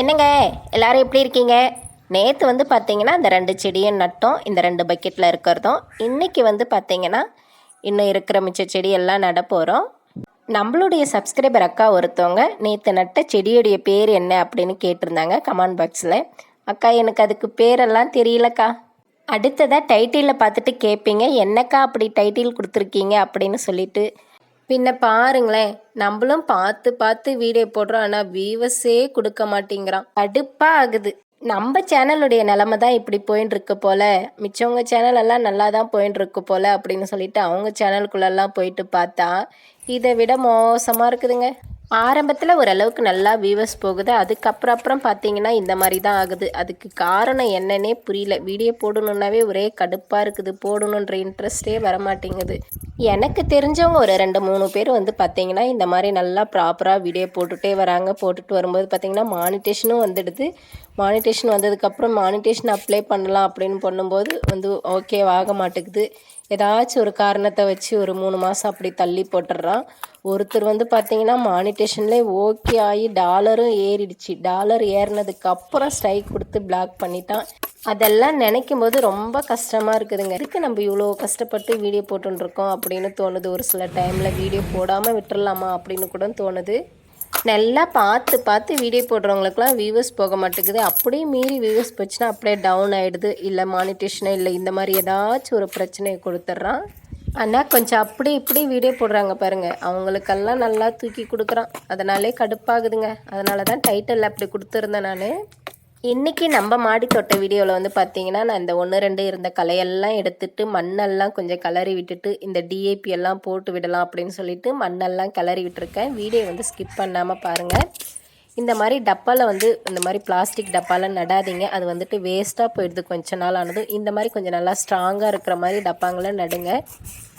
என்னங்க எல்லாரும் எப்படி இருக்கீங்க? நேற்று வந்து பார்த்தீங்கன்னா இந்த ரெண்டு செடியும் நட்டோம். இந்த ரெண்டு பக்கெட்டில் இருக்கிறதும். இன்றைக்கி வந்து பார்த்தீங்கன்னா இன்னும் இருக்கிற மிச்ச செடியெல்லாம் நட போகிறோம் நம்மளுடைய சப்ஸ்கிரைபர் அக்கா ஒருத்தவங்க நேற்று நட்ட செடியுடைய பேர் என்ன அப்படின்னு கேட்டிருந்தாங்க கமெண்ட் பாக்ஸில் அக்கா எனக்கு அதுக்கு பேரெல்லாம் தெரியலக்கா. அடுத்ததாக டைட்டிலில் பார்த்துட்டு கேட்பீங்க என்னக்கா அப்படி டைட்டில் கொடுத்துருக்கீங்க அப்படின்னு சொல்லிட்டு பின்ன பாருங்களேன் நம்மளும் பார்த்து பார்த்து வீடியோ போடுறோம் ஆனால் வியூவர்ஸே கொடுக்க மாட்டேங்கிறான். கடுப்பாக ஆகுது. நம்ம சேனலுடைய நிலமை தான் இப்படி போயின்னு இருக்கு போல. மிச்சவங்க சேனல் எல்லாம் நல்லா தான் போயின்னு இருக்கு போல அப்படின்னு சொல்லிட்டு அவங்க சேனலுக்குள்ளெல்லாம் போயிட்டு பார்த்தா இதை விட மோசமாக இருக்குதுங்க. ஆரம்பத்தில் ஓரளவுக்கு நல்லா வியூவர்ஸ் போகுது. அதுக்கப்புறம் அப்புறம் பார்த்தீங்கன்னா இந்த மாதிரி தான் ஆகுது. அதுக்கு காரணம் என்னன்னே புரியல. வீடியோ போடணுன்னாவே ஒரே கடுப்பாக இருக்குது. போடணுன்ற இன்ட்ரெஸ்டே வரமாட்டேங்குது. எனக்கு தெரிஞ்சவங்க ஒரு ரெண்டு மூணு பேர் வந்து பார்த்தீங்கன்னா இந்த மாதிரி நல்லா ப்ராப்பராக வீடியோ போட்டுகிட்டே வராங்க. போட்டுட்டு வரும்போது பார்த்தீங்கன்னா மானிட்டேஷனும் வந்துடுது. மானிட்டேஷன் வந்ததுக்கப்புறம் மானிட்டேஷன் அப்ளை பண்ணலாம் அப்படின்னு பண்ணும்போது வந்து ஓகே ஆக மாட்டேங்குது. ஏதாச்சும் ஒரு காரணத்தை வச்சு ஒரு மூணு மாதம் அப்படி தள்ளி போட்டுடுறான். ஒருத்தர் வந்து பார்த்தீங்கன்னா மானிட்டேஷன்லேயே ஓகே ஆகி டாலரும் ஏறிடுச்சு. டாலர் ஏறினதுக்கு அப்புறம் ஸ்ட்ரைக் கொடுத்து பிளாக் பண்ணிட்டான். அதெல்லாம் நினைக்கும் போது ரொம்ப கஷ்டமாக இருக்குதுங்க. இதுக்கு நம்ம இவ்வளோ கஷ்டப்பட்டு வீடியோ போட்டுருக்கோம் அப்படின்னு தோணுது. ஒரு சில டைமில் வீடியோ போடாமல் விட்டுடலாமா அப்படின்னு கூட தோணுது. நல்லா பார்த்து பார்த்து வீடியோ போடுறவங்களுக்குலாம் வியூவர்ஸ் போக மாட்டேங்குது. அப்படியே மீறி வியூவர்ஸ் போச்சுன்னா அப்படியே டவுன் ஆகிடுது இல்லை மானிட்டேஷனோ இல்லை இந்த மாதிரி ஏதாச்சும் ஒரு பிரச்சனையை கொடுத்துட்றான். ஆனால் கொஞ்சம் அப்படி இப்படி வீடியோ போடுறாங்க பாருங்கள் அவங்களுக்கெல்லாம் நல்லா தூக்கி கொடுக்குறான். அதனாலே கடுப்பாகுதுங்க. அதனால தான் டைட்டில் அப்படி கொடுத்துருந்தேன் நான். இன்றைக்கி நம்ம மாடி தோட்ட வீடியோவில் வந்து பார்த்தீங்கன்னா நான் இந்த ஒன்று ரெண்டு இருந்த களையெல்லாம் எடுத்துட்டு மண்ணெல்லாம் கொஞ்சம் கிளறி விட்டுட்டு இந்த டிஏபி எல்லாம் போட்டு விடலாம் அப்படின்னு சொல்லிட்டு மண்ணெல்லாம் கிளறி விட்டுருக்கேன். வீடியோ வந்து ஸ்கிப் பண்ணாமல் பாருங்கள் இந்த மாதிரி டப்பாவில் வந்து இந்த மாதிரி பிளாஸ்டிக் டப்பாவில் நடாதீங்க. அது வந்துட்டு வேஸ்ட்டாக போயிடுது. கொஞ்ச நாள் ஆனதும் இந்த மாதிரி கொஞ்சம் நல்லா ஸ்ட்ராங்காக இருக்கிற மாதிரி டப்பாங்களை நடுங்க.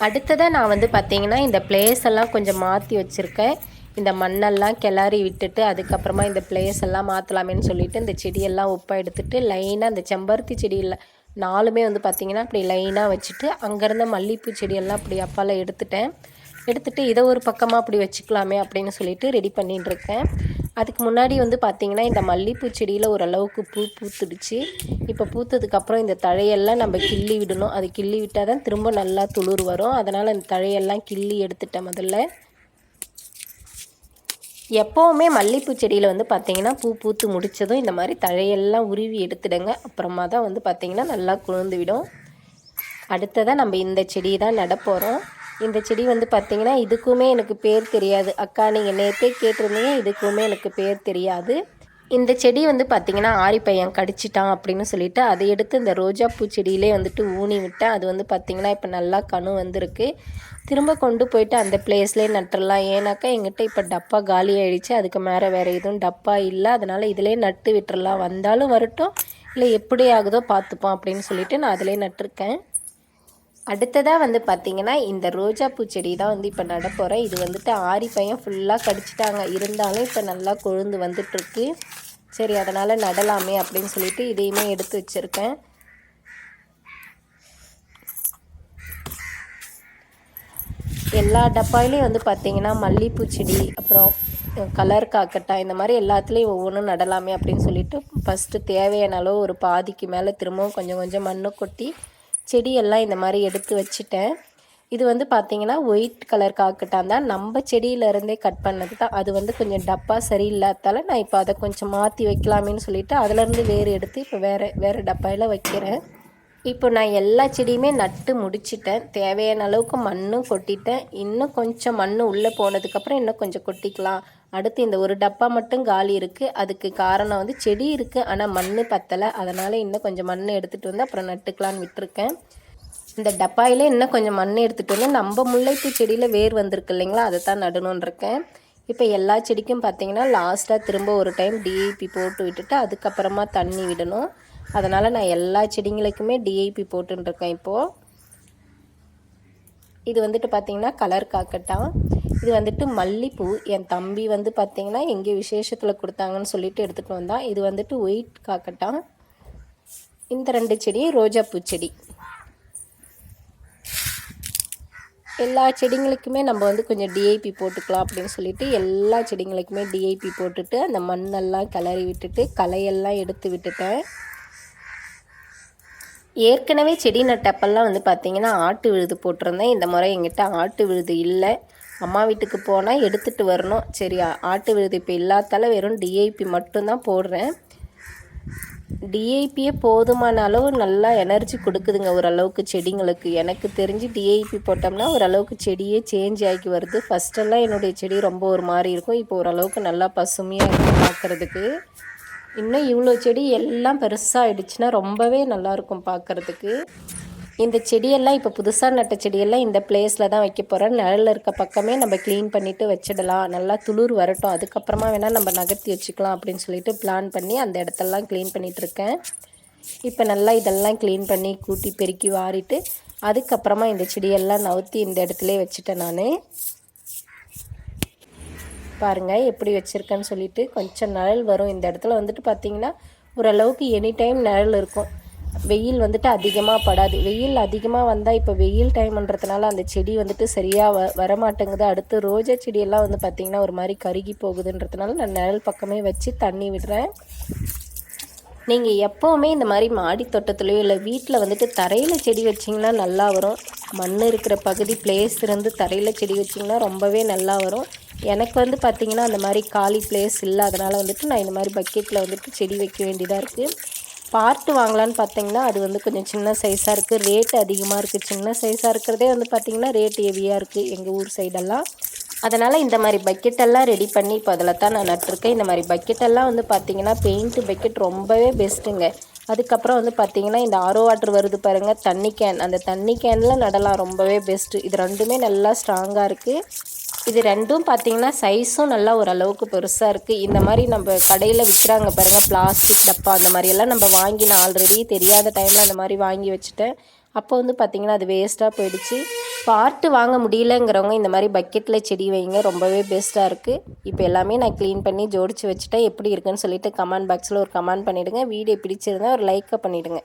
அடுத்ததாக நான் வந்து பார்த்தீங்கன்னா இந்த பிளேஸ் எல்லாம் கொஞ்சம் மாற்றி வச்சுருக்கேன். இந்த மண்ணெல்லாம் கிளறி விட்டுட்டு அதுக்கப்புறமா இந்த பிளேஸ் எல்லாம் மாற்றலாமேன்னு சொல்லிட்டு இந்த செடியெல்லாம் உப்பாக எடுத்துட்டு லைனாக இந்த செம்பருத்தி செடியில் நாலுமே வந்து பார்த்திங்கன்னா அப்படி லைனாக வச்சுட்டு அங்கேருந்த மல்லிகைப்பூ செடியெல்லாம் அப்படி அப்பால் எடுத்துட்டேன். எடுத்துகிட்டு இதை ஒரு பக்கமாக அப்படி வச்சுக்கலாமே அப்படின்னு சொல்லிட்டு ரெடி பண்ணிகிட்டு இருக்கேன். அதுக்கு முன்னாடி வந்து பார்த்திங்கன்னா இந்த மல்லிகைப்பூ செடியில் ஓரளவுக்கு பூ பூத்துடுச்சு. இப்போ பூத்ததுக்கப்புறம் இந்த தழையெல்லாம் நம்ம கிள்ளி விடணும். அது கிள்ளி விட்டால் தான் திரும்ப நல்லா துளிர் வரும். அதனால் இந்த தழையெல்லாம் கிள்ளி எடுத்துட்டேன் முதல்ல. எப்போவுமே மல்லிகைப்பூ செடியில் வந்து பார்த்திங்கன்னா பூ பூத்து முடித்ததும் இந்த மாதிரி தழையெல்லாம் உருவி எடுத்துடுங்க. அப்புறமா தான் வந்து பார்த்திங்கன்னா நல்லா குளிர்ந்து விடும் அடுத்ததாக நம்ம இந்த செடி தான் நட போகிறோம் இந்த செடி வந்து பார்த்திங்கன்னா இதுக்குமே எனக்கு பேர் தெரியாது. அக்கா நீங்கள் நேற்றே கேட்டிருந்தீங்க இதுக்குமே எனக்கு பேர் தெரியாது. இந்த செடி வந்து பார்த்திங்கன்னா ஆரி பையன் கடிச்சிட்டான் அப்படின்னு சொல்லிட்டு அதை எடுத்து இந்த ரோஜா பூ செடியிலே வந்துட்டு ஊனி விட்டேன். அது வந்து பார்த்திங்கன்னா இப்போ நல்லா கணு வந்திருக்கு. திரும்ப கொண்டு போயிட்டு அந்த பிளேஸ்லேயே நட்டுடலாம் ஏன்னாக்கா எங்கிட்ட இப்போ டப்பா காலி ஆகிடுச்சு அதுக்கு மேலே வேறு எதுவும் டப்பா இல்லை. அதனால் இதிலே நட்டு விட்டுறலாம். வந்தாலும் வரட்டும். இல்லை எப்படி ஆகுதோ பார்த்துப்போம் அப்படின்னு சொல்லிட்டு நான் அதிலே நட்டிருக்கேன். அடுத்ததாக வந்து பார்த்திங்கன்னா இந்த ரோஜா பூச்செடி தான் வந்து இப்போ நட போகிறேன் இது வந்துட்டு ஆரி பையன் ஃபுல்லாக கடிச்சிட்டாங்க. இருந்தாலும் இப்போ நல்லா கொழுந்து வந்துட்டுருக்கு சரி அதனால் நடலாமே அப்படின்னு சொல்லிட்டு இதையுமே எடுத்து வச்சுருக்கேன். எல்லா டப்பாயிலையும் வந்து பார்த்திங்கன்னா மல்லிகைப்பூ செடி அப்புறம் கலர் காக்கட்டா இந்த மாதிரி எல்லாத்துலேயும் ஒவ்வொன்றும் நடலாமே அப்படின்னு சொல்லிட்டு ஃபஸ்ட்டு தேவையான அளவு ஒரு பாதிக்கு மேலே திரும்பவும் கொஞ்சம் கொஞ்சம் மண்ணை கொட்டி செடியெல்லாம் இந்த மாதிரி எடுத்து வச்சுட்டேன். இது வந்து பார்த்திங்கன்னா ஒயிட் கலர் காக்கட்டான் தான். நம்ம செடியிலேருந்தே கட் பண்ணது தான். அது வந்து கொஞ்சம் டப்பா சரியில்லாதால நான் இப்போ அதை கொஞ்சம் மாற்றி வைக்கலாமேன்னு சொல்லிவிட்டு அதிலேருந்து வேறு எடுத்து இப்போ வேறு வேறு டப்பாயில் வைக்கிறேன். இப்போ நான் எல்லா செடியுமே நட்டு முடிச்சிட்டேன். தேவையான அளவுக்கு மண்ணும் கொட்டிட்டேன். இன்னும் கொஞ்சம் மண் உள்ளே போனதுக்கப்புறம் இன்னும் கொஞ்சம் கொட்டிக்கலாம். அடுத்து இந்த ஒரு டப்பா மட்டும் காலி இருக்குது அதுக்கு காரணம் வந்து செடி இருக்குது ஆனால் மண் பத்தலை. அதனால் இன்னும் கொஞ்சம் மண் எடுத்துகிட்டு வந்து அப்புறம் நட்டுக்கலான்னு விட்டுருக்கேன். இந்த டப்பாயில் இன்னும் கொஞ்சம் மண் எடுத்துகிட்டு வந்து நம்ம முல்லைப்பூ செடியில் வேர் வந்திருக்கு இல்லைங்களா? அதை தான் நடணும்னு இருக்கேன் இப்போ எல்லா செடிக்கும் பார்த்தீங்கன்னா லாஸ்ட்டாக திரும்ப ஒரு டைம் டிஏபி போட்டு விட்டுட்டு அதுக்கப்புறமா தண்ணி விடணும். அதனால் நான் எல்லா செடிங்களுக்குமே டிஐபி போட்டுருக்கேன் இப்போது இது வந்துட்டு பார்த்திங்கன்னா கலர் காக்கட்டான் இது வந்துட்டு மல்லிப்பூ. என் தம்பி வந்து பார்த்திங்கன்னா எங்கே விசேஷத்தில் கொடுத்தாங்கன்னு சொல்லிட்டு எடுத்துகிட்டு வந்தான் இது வந்துட்டு ஒயிட் காக்கட்டான் இந்த ரெண்டு செடி ரோஜா செடி. எல்லா செடிங்களுக்குமே நம்ம வந்து கொஞ்சம் டிஐபி போட்டுக்கலாம் அப்படின்னு சொல்லிட்டு எல்லா செடிங்களுக்குமே டிஐபி போட்டுட்டு அந்த மண்ணெல்லாம் கிளறி விட்டுட்டு களையெல்லாம் எடுத்து விட்டுட்டேன். ஏற்கனவே செடி நட்டப்பெல்லாம் வந்து பார்த்திங்கன்னா ஆட்டு விழுது போட்டிருந்தேன். இந்த முறை எங்கிட்ட ஆட்டு விழுது இல்லை. அம்மா வீட்டுக்கு போனால் எடுத்துகிட்டு வரணும். சரி ஆட்டு விழுது இப்போ இல்லாதால வெறும் டிஐபி மட்டும்தான் போடுறேன். டிஐபியே போதுமான அளவு நல்லா எனர்ஜி கொடுக்குதுங்க ஓரளவுக்கு செடிங்களுக்கு. எனக்கு தெரிஞ்சு டிஐபி போட்டோம்னா ஓரளவுக்கு செடியே சேஞ்ச் ஆகி வருது. ஃபஸ்ட்டெல்லாம் என்னுடைய செடி ரொம்ப ஒரு மாதிரி இருக்கும். இப்போ ஓரளவுக்கு நல்லா பசுமையாக இருக்கும் பார்க்குறதுக்கு இன்னும் இவ்வளோ செடி எல்லாம் பெருசாகிடுச்சுன்னா ரொம்பவே நல்லாயிருக்கும் பார்க்குறதுக்கு. இந்த செடியெல்லாம் இப்போ புதுசாக நட்ட செடியெல்லாம் இந்த பிளேஸில் தான் வைக்க போகிறேன் நிழலில் இருக்க பக்கமே நம்ம க்ளீன் பண்ணிவிட்டு வச்சிடலாம். நல்லா துளிர் வரட்டும். அதுக்கப்புறமா வேணால் நம்ம நகர்த்தி வச்சுக்கலாம் அப்படின்னு சொல்லிட்டு பிளான் பண்ணி அந்த இடத்தெல்லாம் க்ளீன் பண்ணிகிட்ருக்கேன் இப்போ நல்லா இதெல்லாம் க்ளீன் பண்ணி கூட்டி பெருக்கி வாரிட்டு அதுக்கப்புறமா இந்த செடியெல்லாம் நவுத்தி இந்த இடத்துல வச்சுட்டேன் நான். பாருங்கள் எப்படி வச்சுருக்கேன்னு சொல்லிட்டு கொஞ்சம் நிழல் வரும். இந்த இடத்துல வந்துட்டு பார்த்திங்கன்னா ஓரளவுக்கு எனி டைம் நிழல் இருக்கும். வெயில் வந்துட்டு அதிகமாக படாது. வெயில் அதிகமாக வந்தால் இப்போ வெயில் டைம்ன்றதுனால அந்த செடி வந்துட்டு சரியாக வ வரமாட்டேங்குது. அடுத்து ரோஜா செடியெல்லாம் வந்து பார்த்திங்கன்னா ஒரு மாதிரி கருகி போகுதுன்றதுனால நான் நிழல் பக்கமே வச்சு தண்ணி விடுறேன். நீங்கள் எப்போவுமே இந்த மாதிரி மாடி தோட்டத்துலேயோ இல்லை வீட்டில் வந்துட்டு தரையில் செடி வச்சிங்கன்னா நல்லா வரும். மண் இருக்கிற பகுதி பிளேஸ் இருந்து தரையில் செடி வச்சிங்கன்னா ரொம்பவே நல்லா வரும். எனக்கு வந்து பார்த்திங்கன்னா அந்த மாதிரி காலி பிளேஸ் இல்லை அதனால் வந்துட்டு நான் இந்த மாதிரி பக்கெட்டில் வந்துட்டு செடி வைக்க வேண்டியதாக இருக்குது பார்ட்டு வாங்கலான்னு பார்த்தீங்கன்னா அது வந்து கொஞ்சம் சின்ன சைஸாக இருக்குது ரேட் அதிகமாக இருக்குது சின்ன சைஸாக இருக்கிறதே வந்து பார்த்திங்கன்னா ரேட் ஹெவியாக இருக்குது எங்கள் ஊர் சைடெல்லாம் அதனால் இந்த மாதிரி பக்கெட்டெல்லாம் ரெடி பண்ணி இப்போ அதில் தான் நான் நட்டிருக்கேன். இந்த மாதிரி பக்கெட்டெல்லாம் வந்து பார்த்திங்கன்னா பெயிண்ட்டு பக்கெட் ரொம்பவே பெஸ்ட்டுங்க அதுக்கப்புறம் வந்து பார்த்திங்கன்னா இந்த ஆரோ வாட்டர் வருது பாருங்கள் தண்ணி கேன் அந்த தண்ணி கேனில் நடலாம் ரொம்பவே பெஸ்ட்டு இது ரெண்டுமே நல்லா ஸ்ட்ராங்காக இருக்குது இது ரெண்டும் பார்த்தீங்கன்னா சைஸும் நல்லா ஓரளவுக்கு பெருசாக இருக்குது இந்த மாதிரி நம்ம கடையில் விற்கிறாங்க பாருங்கள் பிளாஸ்டிக் டப்பா அந்த மாதிரியெல்லாம் நம்ம வாங்கி நான் ஆல்ரெடி தெரியாத டைமில் அந்த மாதிரி வாங்கி வச்சுட்டேன். அப்போ வந்து பார்த்திங்கன்னா அது வேஸ்ட்டாக போயிடுச்சு. பார்ட்டு வாங்க முடியலங்கிறவங்க இந்த மாதிரி பக்கெட்டில் செடி வைங்க ரொம்பவே பெஸ்ட்டாக இருக்குது இப்போ எல்லாமே நான் க்ளீன் பண்ணி ஜோடிச்சு வச்சுட்டேன். எப்படி இருக்குன்னு சொல்லிட்டு கமெண்ட் பாக்ஸில் ஒரு கமெண்ட் பண்ணிவிடுங்க வீடியோ பிடிச்சிருந்தா ஒரு லைக்கை பண்ணிவிடுங்க